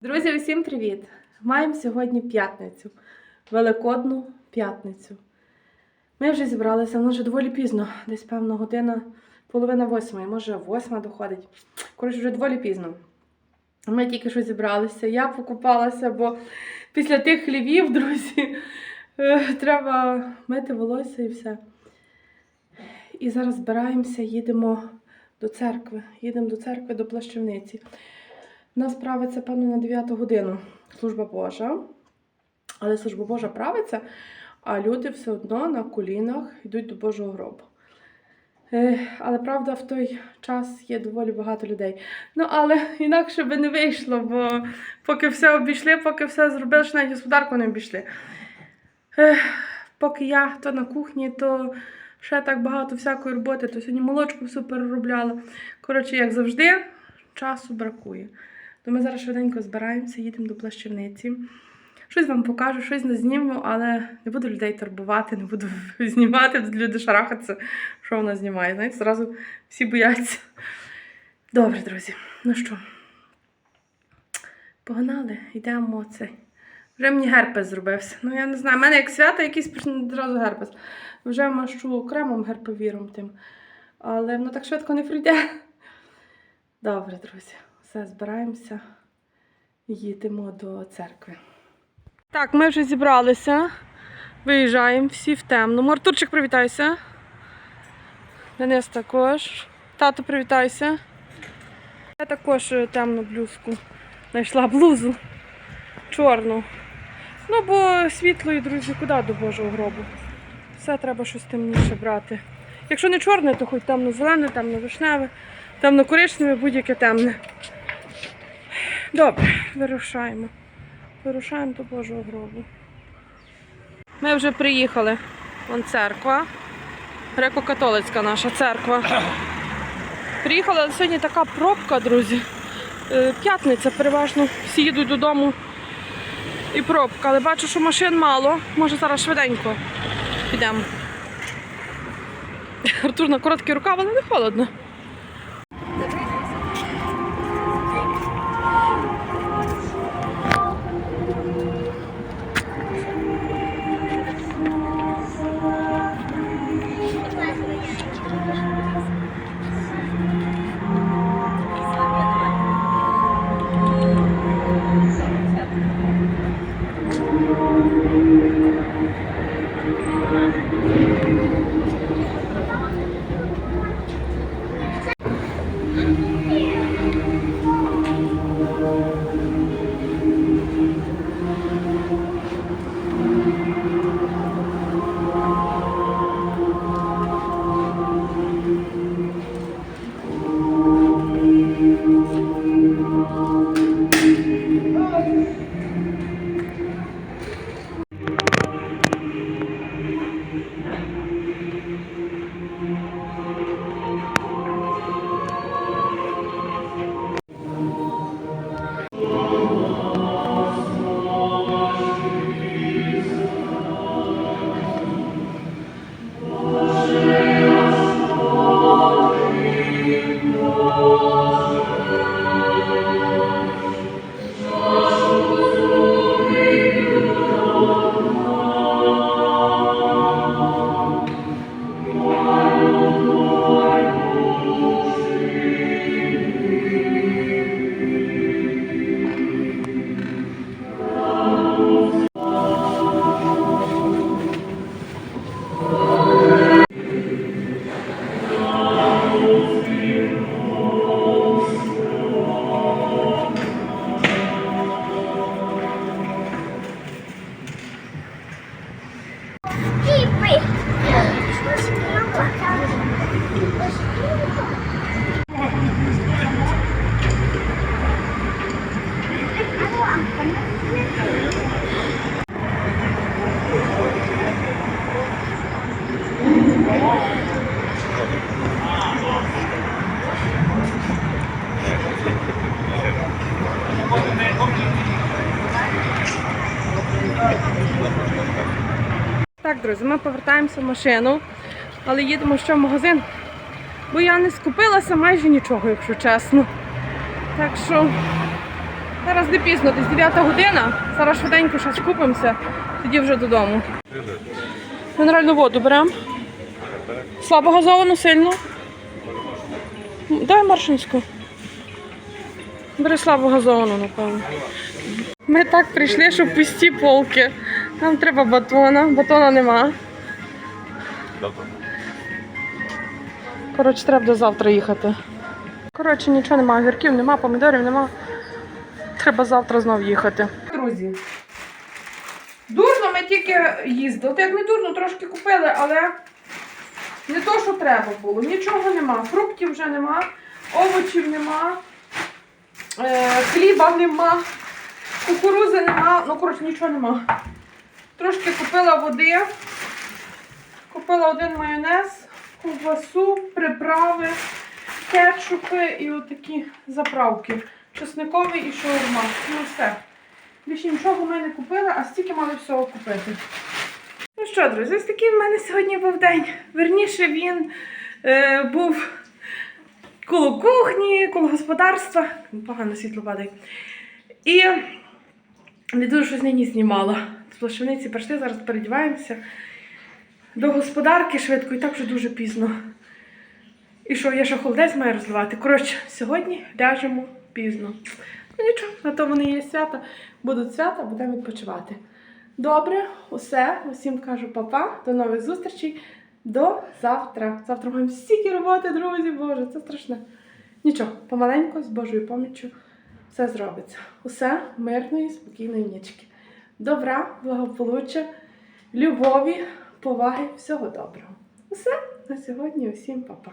Друзі, усім привіт! Маємо сьогодні п'ятницю, Великодну п'ятницю. Ми вже зібралися, воно вже доволі пізно, десь певно година, половина восьмої, може восьма доходить. Коротше, вже доволі пізно. Ми тільки що зібралися. Я покупалася, бо після тих хлівів, друзі, е, треба мити волосся і все. І зараз збираємося, їдемо до церкви. Їдемо до церкви, до плащівниці. Нас правиться, певно, на 9 годину служба Божа. Але служба Божа правиться, а люди все одно на колінах йдуть до Божого гробу. Е, але правда, в той час є доволі багато людей. Ну, але інакше би не вийшло, бо поки все обійшли, поки все зробили, що навіть господарку не обійшли. Е, поки я то на кухні, то ще так багато всякої роботи, то сьогодні молочку все переробляла. Коротше, як завжди, часу бракує. То ми зараз швиденько збираємося, їдемо до плащівниці. Щось вам покажу, щось не зніму, але не буду людей турбувати, не буду знімати, люди шарахаться, що вона знімає. Знаєте, зразу всі бояться. Добре, друзі, ну що, погнали, йдемо цей. Вже мені герпес зробився. Ну, я не знаю, в мене як свято якийсь одразу герпес. Вже машу кремом герповіром тим. Але воно так швидко не прийде. Добре, друзі, все, збираємося, їдемо до церкви. Так, ми вже зібралися. Виїжджаємо всі в темному. Артурчик, привітайся. Денис також. Тато, привітайся. Я також е, темну блузку. Знайшла блузу чорну. Ну, бо світлої, друзі, куди до Божого гробу? Все треба щось темніше брати. Якщо не чорне, то хоч темно-зелене, темно-вишневе, темно-коричневе, будь-яке темне. Добре, вирушаємо. Вирушаємо до Божого гробу. Ми вже приїхали. Вон церква. Греко-католицька наша церква. Приїхали, але сьогодні така пробка, друзі. Е, П'ятниця, переважно всі їдуть додому і пробка. Але бачу, що машин мало. Може зараз швиденько підемо. Артур на короткі рукави, але не холодно. Так, друзі, ми повертаємося в машину, але їдемо ще в магазин. Бо я не скупилася майже нічого, якщо чесно. Так що Зараз не пізно, десь 9 година. Зараз швиденько щось купимося, тоді вже додому. Мінеральну воду беремо. Слабо газовану, сильно. Дай маршинську. Бери слабо газовану, напевно. Ми так прийшли, що пусті полки. Нам треба батона, батона нема. Коротше, треба до завтра їхати. Коротше, нічого нема, огірків нема, помідорів нема. Треба завтра знов їхати. Друзі. Дурно ми тільки їздили. Та як не дурно, трошки купили, але не то, що треба було. Нічого нема. Фруктів вже нема, овочів нема, е, хліба нема, кукурузи нема. Ну, коротше, нічого нема. Трошки купила води, купила один майонез, ковбасу, приправи, кетчупи і отакі заправки. Чесниковий і шаурма. Ну все. Більше нічого ми не купили, а стільки мали всього купити. Ну що, друзі, ось такий в мене сьогодні був день. Верніше він е, був коло кухні, коло господарства. Погано світло падає. І не дуже щось нині знімала. З плащаниці прийшли, зараз передіваємося. До господарки швидко, і так вже дуже пізно. І що, я ще холодець маю розливати. Коротше, сьогодні ляжемо пізно. Ну нічого, на то вони є свята. Будуть свята, будемо відпочивати. Добре, усе. Усім кажу папа. До нових зустрічей. До завтра. Завтра маємо стільки роботи, друзі, Боже, це страшне. Нічого, помаленьку, з Божою поміччю, все зробиться. Усе мирної, спокійної нічки. Добра, благополуччя, любові, поваги, всього доброго. Усе на сьогодні. Усім па-па.